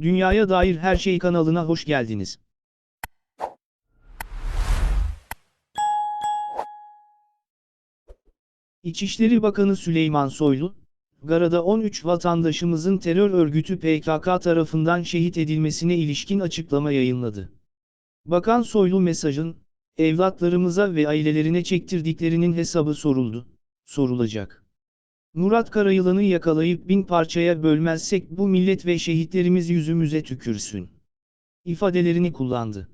Dünyaya dair her şey kanalına hoş geldiniz. İçişleri Bakanı Süleyman Soylu, Gara'da 13 vatandaşımızın terör örgütü PKK tarafından şehit edilmesine ilişkin açıklama yayınladı. Bakan Soylu mesajın, evlatlarımıza ve ailelerine çektirdiklerinin hesabı soruldu, sorulacak. Murat Karayılan'ı yakalayıp bin parçaya bölmezsek bu millet ve şehitlerimiz yüzümüze tükürsün. ifadelerini kullandı.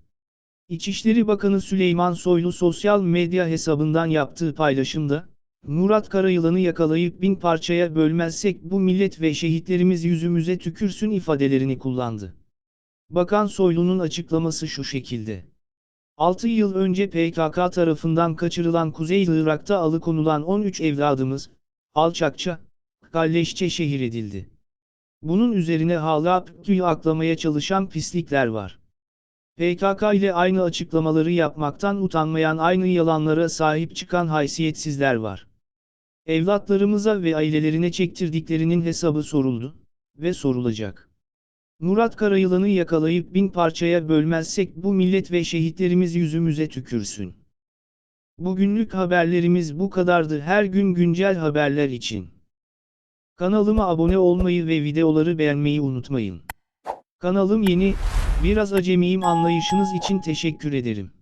İçişleri Bakanı Süleyman Soylu sosyal medya hesabından yaptığı paylaşımda, Murat Karayılan'ı yakalayıp bin parçaya bölmezsek bu millet ve şehitlerimiz yüzümüze tükürsün ifadelerini kullandı. Bakan Soylu'nun açıklaması şu şekilde. 6 yıl önce PKK tarafından kaçırılan Kuzey Irak'ta alıkonulan 13 evladımız, alçakça, kalleşçe şehir edildi. Bunun üzerine hala PKK'yı aklamaya çalışan pislikler var. PKK ile aynı açıklamaları yapmaktan utanmayan aynı yalanlara sahip çıkan haysiyetsizler var. Evlatlarımıza ve ailelerine çektirdiklerinin hesabı soruldu ve sorulacak. Murat Karayılan'ı yakalayıp bin parçaya bölmezsek bu millet ve şehitlerimiz yüzümüze tükürsün. Bugünlük haberlerimiz bu kadardı. Her gün güncel haberler için kanalıma abone olmayı ve videoları beğenmeyi unutmayın. Kanalım yeni, biraz acemiyim anlayışınız için teşekkür ederim.